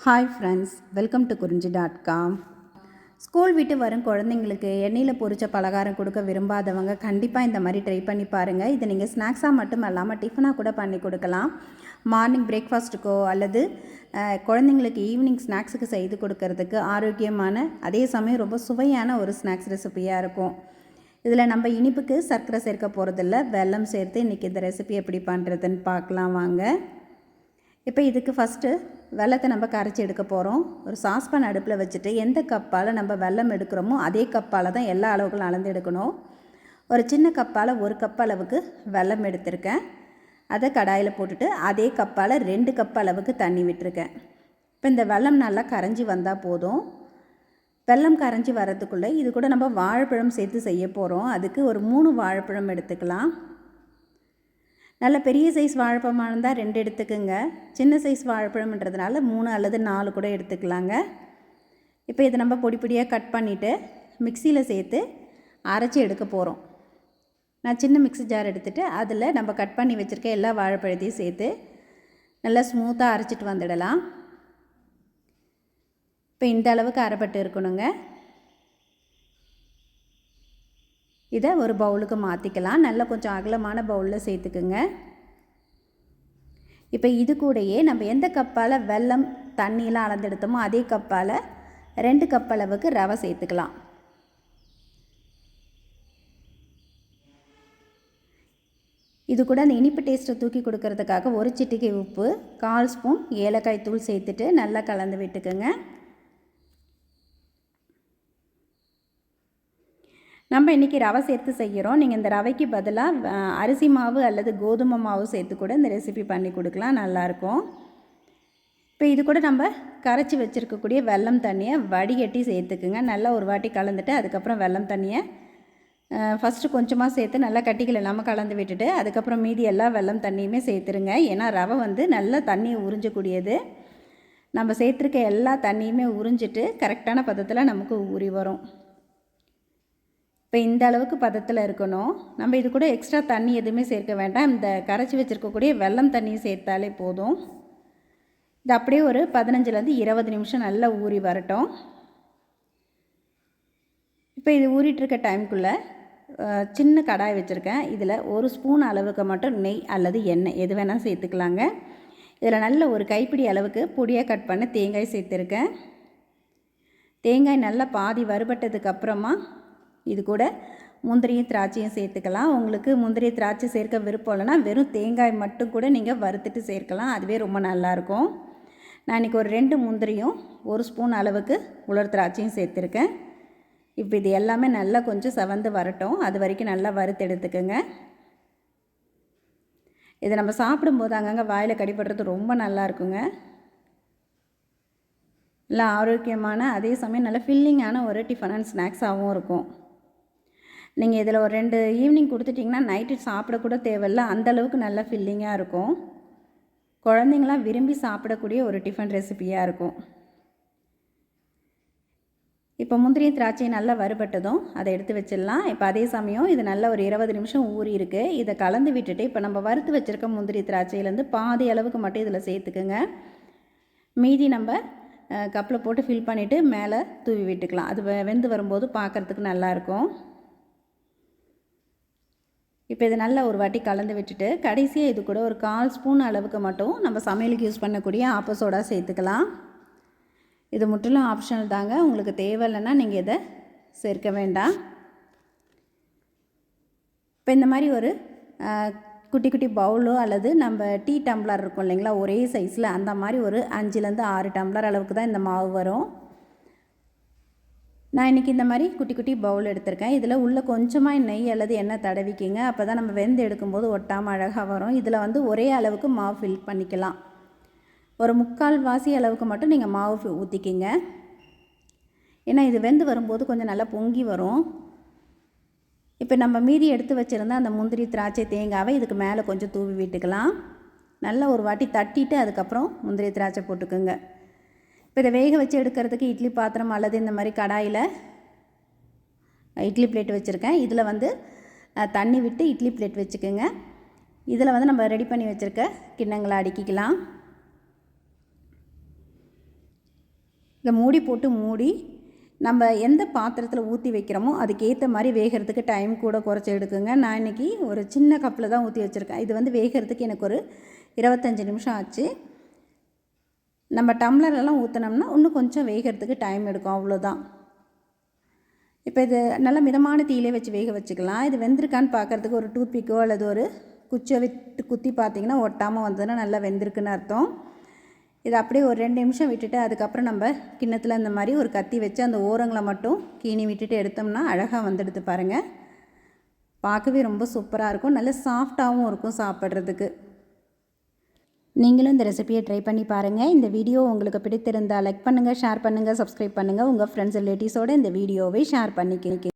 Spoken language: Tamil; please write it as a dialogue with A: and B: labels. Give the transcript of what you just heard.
A: Hi friends welcome to Kurinji dot com school விட்டு வரும் குழந்தைங்களுக்கு எண்ணெயில் பொரிச்ச பலகாரம் கொடுக்க விரும்பாதவங்க கண்டிப்பாக இந்த மாதிரி ட்ரை பண்ணி பாருங்கள் இதை நீங்கள் ஸ்நாக்ஸாக மட்டும் இல்லாமல் டிஃபனாக கூட பண்ணி கொடுக்கலாம். மார்னிங் பிரேக்ஃபாஸ்ட்டுக்கோ அல்லது குழந்தைங்களுக்கு ஈவினிங் ஸ்நாக்ஸுக்கு செய்து கொடுக்கறதுக்கு ஆரோக்கியமான அதே சமயம் ரொம்ப சுவையான ஒரு ஸ்நாக்ஸ் ரெசிபியாக இருக்கும். இதில் நம்ம இனிப்புக்கு சர்க்கரை சேர்க்க போகிறதில்ல வெல்லம் சேர்த்து இன்றைக்கி இந்த ரெசிபி எப்படி பண்ணுறதுன்னு பார்க்கலாம் வாங்க. இப்போ இதுக்கு ஃபஸ்ட்டு வெள்ளத்தை நம்ம கரைச்சி எடுக்க போகிறோம் ஒரு சாஸ்பான் அடுப்பில் வச்சுட்டு எந்த கப்பால் நம்ம வெல்லம் எடுக்கிறோமோ அதே கப்பால் தான் எல்லா அளவுகளும் அளந்து எடுக்கணும். ஒரு சின்ன கப்பால் ஒரு கப் அளவுக்கு வெல்லம் எடுத்திருக்கேன். அதை கடாயில் போட்டுட்டு அதே கப்பால் ரெண்டு கப் அளவுக்கு தண்ணி விட்டுருக்கேன். இப்போ இந்த வெல்லம் நல்லா கரைஞ்சி வந்தால் போதும். வெல்லம் கரைஞ்சி வர்றதுக்குள்ளே இது கூட நம்ம வாழைப்பழம் சேர்த்து செய்ய போகிறோம் அதுக்கு ஒரு மூணு வாழைப்பழம் எடுத்துக்கலாம். நல்ல பெரிய சைஸ் வாழைப்பழமாக இருந்தால் ரெண்டு எடுத்துக்கோங்க. சின்ன சைஸ் வாழைப்பழம்ன்றதுனால மூணு அல்லது நாலு கூட எடுத்துக்கலாங்க. இப்போ இதை நம்ம பொடி பொடியாக கட் பண்ணிவிட்டு மிக்சியில் சேர்த்து அரைச்சி எடுக்க போகிறோம் நான் சின்ன மிக்ஸி ஜார் எடுத்துகிட்டு அதில் நம்ம கட் பண்ணி வச்சுருக்க எல்லா வாழைப்பழத்தையும் சேர்த்து நல்லா ஸ்மூத்தாக அரைச்சிட்டு வந்துடலாம். இப்போ இந்த அளவுக்கு அரைப்பட்டு இருக்கணுங்க. இதை ஒரு பவுலுக்கு மாற்றிக்கலாம் நல்லா கொஞ்சம் அகலமான பவுலில் சேர்த்துக்குங்க. இப்போ இது கூடயே நம்ம எந்த கப்பால் வெல்லம் தண்ணியெலாம் அளந்தெடுத்தோமோ அதே கப்பால் ரெண்டு கப் அளவுக்கு ரவை சேர்த்துக்கலாம். இது கூட அந்த இனிப்பு டேஸ்ட்டை தூக்கி கொடுக்கறதுக்காக ஒரு சிட்டிகை உப்பு கால் ஸ்பூன் ஏலக்காய் தூள் சேர்த்துட்டு நல்லா கலந்து விட்டுக்குங்க. நம்ம இன்றைக்கி ரவை சேர்த்து செய்கிறோம் நீங்கள் இந்த ரவைக்கு பதிலாக அரிசி மாவு அல்லது கோதுமை மாவு சேர்த்து கூட இந்த ரெசிபி பண்ணி கொடுக்கலாம். நல்லாயிருக்கும் இப்போ இது கூட நம்ம கரைச்சி வச்சுருக்கக்கூடிய வெல்லம் தண்ணியை வடிகட்டி சேர்த்துக்குங்க. நல்லா ஒரு வாட்டி கலந்துட்டு அதுக்கப்புறம் வெல்லம் தண்ணியை ஃபஸ்ட்டு கொஞ்சமாக சேர்த்து நல்லா கட்டிகள் இல்லாமல் கலந்து விட்டுட்டு அதுக்கப்புறம் மீதி எல்லா வெல்லம் தண்ணியுமே சேர்த்துருங்க. ஏன்னா ரவை வந்து நல்லா தண்ணியை உறிஞ்சக்கூடியது. நம்ம சேர்த்துருக்க எல்லா தண்ணியுமே உறிஞ்சிட்டு கரெக்டான பதத்தில் நமக்கு ஊறி வரும். இப்போ இந்த அளவுக்கு பதத்தில் இருக்கணும். நம்ம இது கூட எக்ஸ்ட்ரா தண்ணி எதுவுமே சேர்க்க வேண்டாம். இந்த கரைச்சி வச்சுருக்கக்கூடிய வெல்லம் தண்ணியை சேர்த்தாலே போதும். இது அப்படியே ஒரு பதினஞ்சுலேருந்து இருபது நிமிஷம் நல்லா ஊறி வரட்டும். இப்போ இது ஊறிட்டுருக்க டைம்குள்ளே சின்ன கடாய் வச்சுருக்கேன். இதில் ஒரு ஸ்பூன் அளவுக்கு மட்டும் நெய் அல்லது எண்ணெய் எது வேணால் சேர்த்துக்கலாங்க. இதில் நல்ல ஒரு கைப்பிடி அளவுக்கு பொடியாக கட் பண்ண தேங்காய் சேர்த்துருக்கேன். தேங்காய் நல்லா பாதி வறுபட்டதுக்கப்புறமா இது கூட முந்திரியும் திராட்சையும் சேர்த்துக்கலாம். உங்களுக்கு முந்திரி திராட்சை சேர்க்க விருப்பம் இல்லைன்னா வெறும் தேங்காய் மட்டும் கூட நீங்கள் வறுத்துட்டு சேர்க்கலாம். அதுவே ரொம்ப நல்லாயிருக்கும். நான் இன்றைக்கி ஒரு ரெண்டு முந்திரியும் ஒரு ஸ்பூன் அளவுக்கு உலர் திராட்சையும் சேர்த்துருக்கேன். இப்போ இது எல்லாமே நல்லா கொஞ்சம் செவந்து வரட்டும். அது வரைக்கும் நல்லா வறுத்து எடுத்துக்கோங்க. இதை நம்ம சாப்பிடும்போது அங்கங்கே வாயில் கடிபடுறது ரொம்ப நல்லா இருக்குங்க நல்லா ஆரோக்கியமான அதே சமயம் நல்ல ஃபில்லிங்கான ஒரு டிஃபன் அண்ட் ஸ்நாக்ஸாகவும் இருக்கும். நீங்கள் இதில் ஒரு ரெண்டு ஈவினிங் கொடுத்துட்டிங்கன்னா நைட்டு சாப்பிடக்கூட தேவையில்ல. அந்த அளவுக்கு நல்ல ஃபில்லிங்காக இருக்கும். குழந்தைங்களாம் விரும்பி சாப்பிடக்கூடிய ஒரு டிஃபன் ரெசிபியாக இருக்கும். இப்போ முந்திரி திராட்சை நல்லா வறுபட்டதும் அதை எடுத்து வச்சிடலாம். இப்போ அதே சமயம் இது நல்லா ஒரு இருபது நிமிஷம் ஊறி இருக்கு. இதை கலந்து விட்டுட்டு இப்போ நம்ம வறுத்து வச்சுருக்க முந்திரி திராட்சையிலேருந்து பாதி அளவுக்கு மட்டும் இதில் சேர்த்துக்குங்க. மீதி நம்ம கப்பில் போட்டு ஃபில் பண்ணிவிட்டு மேலே தூவி விட்டுக்கலாம். அது வெந்து வரும்போது பார்க்குறதுக்கு நல்லாயிருக்கும் இப்போ இது நல்லா ஒரு வாட்டி கலந்து விட்டுட்டு கடைசியாக இது கூட ஒரு கால் ஸ்பூன் அளவுக்கு மட்டும் நம்ம சமையலுக்கு யூஸ் பண்ணக்கூடிய ஆப்ப சேர்த்துக்கலாம். இது முற்றிலும் ஆப்ஷனல் தாங்க. உங்களுக்கு தேவையில்லைன்னா நீங்கள் இதை சேர்க்க வேண்டாம். இப்போ இந்த மாதிரி ஒரு குட்டி குட்டி பவுலோ அல்லது நம்ம டீ டம்ளர் இருக்கும் இல்லைங்களா ஒரே சைஸில் அந்த மாதிரி ஒரு அஞ்சுலேருந்து ஆறு டம்ளர் அளவுக்கு தான் இந்த மாவு வரும். நான் இன்றைக்கி இந்த மாதிரி குட்டி குட்டி பவுல் எடுத்திருக்கேன். இதில் உள்ள கொஞ்சமாக நெய் அல்லது எண்ணெய் தடவிக்கிங்க. அப்போ தான் நம்ம வெந்து எடுக்கும்போது ஒட்டாமல் அழகாக வரும். இதில் வந்து ஒரே அளவுக்கு மாவு ஃபில் பண்ணிக்கலாம். ஒரு முக்கால் வாசி அளவுக்கு மட்டும் நீங்கள் மாவு ஊற்றிக்கிங்க ஏன்னா இது வெந்து வரும்போது கொஞ்சம் நல்லா பொங்கி வரும். இப்போ நம்ம மீதி எடுத்து வச்சுருந்த அந்த முந்திரி திராட்சை தேங்காவை இதுக்கு மேலே கொஞ்சம் தூவி விட்டுக்கலாம். நல்லா ஒரு வாட்டி தட்டிட்டு அதுக்கப்புறம் முந்திரி திராட்சை போட்டுக்கோங்க. இப்போ இதை வேக வச்சு எடுக்கிறதுக்கு இட்லி பாத்திரம் அல்லது இந்த மாதிரி கடாயில் இட்லி பிளேட் வச்சுருக்கேன். இதில் வந்து தண்ணி விட்டு இட்லி பிளேட் வச்சுக்கோங்க. இதில் வந்து நம்ம ரெடி பண்ணி வச்சுருக்க கிண்ணங்களை அடுக்கிக்கலாம். இதை மூடி போட்டு மூடி நம்ம எந்த பாத்திரத்தில் ஊற்றி வைக்கிறோமோ அதுக்கேற்ற மாதிரி வேகிறதுக்கு டைம் கூட குறைச்சி எடுக்குங்க. நான் இன்றைக்கி ஒரு சின்ன கப்பில் தான் ஊற்றி வச்சுருக்கேன். இது வந்து வேகிறதுக்கு எனக்கு ஒரு இருபத்தஞ்சி நிமிஷம் ஆச்சு. நம்ம டம்ளரெல்லாம் ஊற்றினோம்னா இன்னும் கொஞ்சம் வேகிறதுக்கு டைம் எடுக்கும் அவ்வளோதான் இப்போ இது நல்ல மிதமான தீயிலே வச்சு வேக வச்சுக்கலாம். இது வெந்திருக்கான்னு பார்க்குறதுக்கு ஒரு டூத்பிக்கோ அல்லது ஒரு குச்சியை விட்டு குத்தி பார்த்தீங்கன்னா ஒட்டாமல் வந்ததுன்னா நல்லா வெந்திருக்குன்னு அர்த்தம். இதை அப்படியே ஒரு ரெண்டு நிமிஷம் விட்டுட்டு அதுக்கப்புறம் நம்ம கிண்ணத்தில் இந்த மாதிரி ஒரு கத்தி வச்சு அந்த ஓரங்களை மட்டும் கீனி விட்டுட்டு எடுத்தோம்னா அழகாக வந்துடுது பாருங்கள் பார்க்கவே ரொம்ப சூப்பராக இருக்கும். நல்ல சாஃப்டாகவும் இருக்கும் சாப்பிட்றதுக்கு. நீங்களும் இந்த ரெசிபியை ட்ரை பண்ணி பாருங்கள் இந்த வீடியோ உங்களுக்கு பிடித்திருந்தால் லைக் பண்ணுங்கள் ஷேர் பண்ணுங்கள் சப்ஸ்கிரைப் பண்ணுங்கள் உங்கள் ஃப்ரெண்ட்ஸ் ரிலேட்டிவ்ஸோடு இந்த வீடியோவை ஷேர் பண்ணிக்கிறீங்க